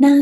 หน้า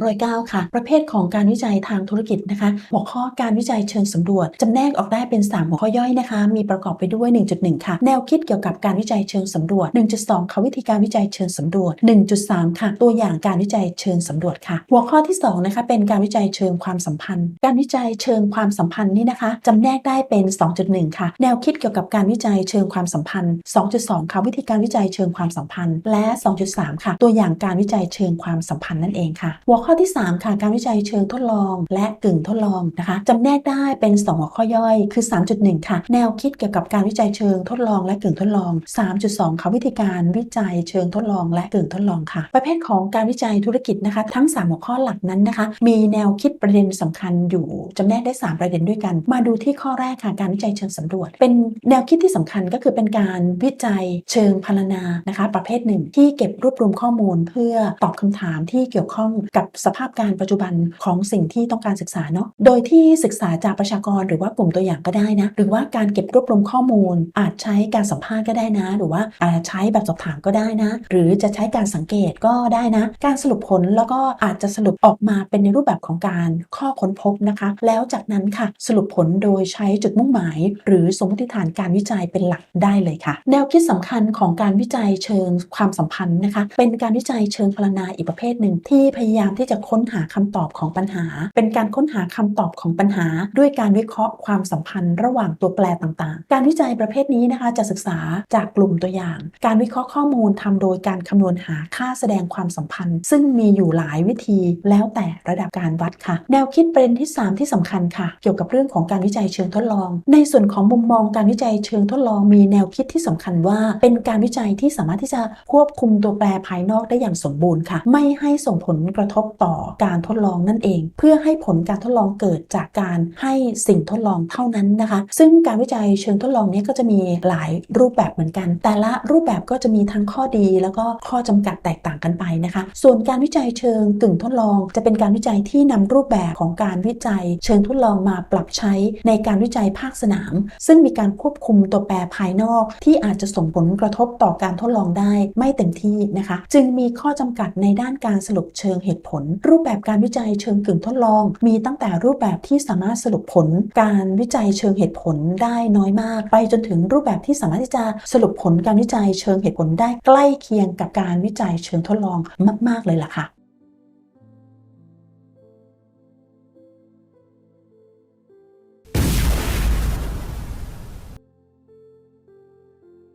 209 ค่ะ ประเภทของการวิจัยทางธุรกิจนะคะ หัวข้อการวิจัยเชิงสำรวจจำแนกออกได้เป็น 3 หัวข้อย่อยนะคะ มีประกอบไปด้วย 1.1 ค่ะ แนวคิดเกี่ยวกับการวิจัยเชิงสำรวจ 1.2 ค่ะวิธีการวิจัยเชิงสำรวจ 1.3 ค่ะ ตัวอย่างการวิจัยเชิงสำรวจค่ะ หัวข้อที่2นะคะเป็นการวิจัยเชิงความสัมพันธ์ การวิจัยเชิงความสัมพันธ์นี่นะคะจำแนกได้เป็น 2.1 ค่ะ แนวคิดเกี่ยวกับการวิจัยเชิงความสัมพันธ์ 2.2 ค่ะวิธีการวิจัยเชิงความสัมพันธ์ และ 2.3 ค่ะ ตัวอย่างการวิจัยเชิงความสัมพันธ์นั่นเองค่ะ หัวข้อที่ 3 ค่ะการวิจัยเชิงทดลอง และกึ่งทดลองนะคะจำแนกได้เป็น 2 หัวข้อย่อยคือ 3.1 ค่ะ แนวคิดเกี่ยวกับการวิจัยเชิงทดลองและกึ่งทดลอง 3.2 ค่ะวิธีการวิจัยเชิงทดลองและกึ่งทดลองค่ะ ประเภทของการวิจัยธุรกิจนะคะ ทั้ง 3 หัวข้อหลักนั้นนะคะ มีแนวคิดประเด็นสำคัญอยู่จำแนกได้ 3 ประเด็นด้วยกัน มาดูที่ข้อแรกค่ะการวิจัยเชิงสำรวจ เป็นแนวคิดที่สำคัญก็คือเป็นการวิจัยเชิงพรรณนานะคะ ประเภทหนึ่งที่เก็บรวบรวมข้อมูล เพื่อตอบคำถามที่เกี่ยวข้องกับสภาพการปัจจุบันของสิ่งที่ต้องการศึกษาเนาะโดยที่ศึกษาจากประชากรหรือว่ากลุ่มตัวอย่างก็ได้นะ หรือว่าการเก็บรวบรวมข้อมูล อาจใช้การสัมภาษณ์ก็ได้นะ หรือว่าอาจใช้แบบสอบถามก็ได้นะ หรือจะใช้การสังเกตก็ได้นะ การสรุปผลแล้วก็อาจจะสรุปออกมาเป็นในรูปแบบของการข้อค้นพบนะคะ แล้วจากนั้นค่ะสรุปผลโดยใช้จุดมุ่งหมาย หรือสมมติฐานการวิจัยเป็นหลักได้เลยค่ะ แนวคิดสำคัญของการวิจัยเชิงความสัมพันธ์นะคะ เป็นการวิจัยเชิงพรรณนาอีกประเภทหนึ่งที่พยายามที่จะค้นหาคำตอบของปัญหา เป็นการค้นหาคำตอบของปัญหา ด้วยการวิเคราะห์ความสัมพันธ์ระหว่างตัวแปรต่างๆ การวิจัยประเภทนี้นะคะจะศึกษาจากกลุ่มตัวอย่าง การวิเคราะห์ข้อมูลทำโดยการคำนวณหาค่าแสดงความสัมพันธ์ ซึ่งมีอยู่หลายวิธีแล้วแต่ระดับการวัดค่ะ แนวคิดประเด็นที่ 3 ที่สำคัญค่ะ เกี่ยวกับเรื่องของการวิจัยเชิงทดลอง ในส่วนของมุมมองการวิจัยเชิงทดลองมีแนวคิดที่สำคัญว่า เป็นการวิจัยที่สามารถที่จะควบคุมตัวแปรภายนอกได้อย่างสมบูรณ์ค่ะ ไม่ให้ส่งผลลกระทบต่อการทดลองนั่นเอง เพื่อให้ผลการทดลองเกิดจากการให้สิ่งทดลองเท่านั้นนะคะ ซึ่งการวิจัยเชิงทดลองนี้ก็จะมีหลายรูปแบบเหมือนกัน แต่ละรูปแบบก็จะมีทั้งข้อดีแล้วก็ข้อจำกัดแตกต่างกันไปนะคะ ส่วนการวิจัยเชิงกึ่งทดลอง จะเป็นการวิจัยที่นำรูปแบบของการวิจัย เชิงทดลองมาปรับใช้ในการวิจัยภาคสนาม ซึ่งมีการควบคุมตัวแปรภายนอก ที่อาจจะส่งผลกระทบต่อการทดลองได้ไม่เต็มที่นะคะ จึงมีข้อจำกัดในด้านการสรุปเชิงเหตุผล รูปแบบการวิจัยเชิงกึ่งทดลอง มีตั้งแต่รูปแบบที่สามารถสรุปผล การวิจัยเชิงเหตุผลได้น้อยมาก ไปจนถึงรูปแบบที่สามารถที่จะสรุปผลการวิจัยเชิงเหตุผลได้ใกล้เคียงกับการวิจัยเชิงทดลองมาก ๆ เลยล่ะค่ะ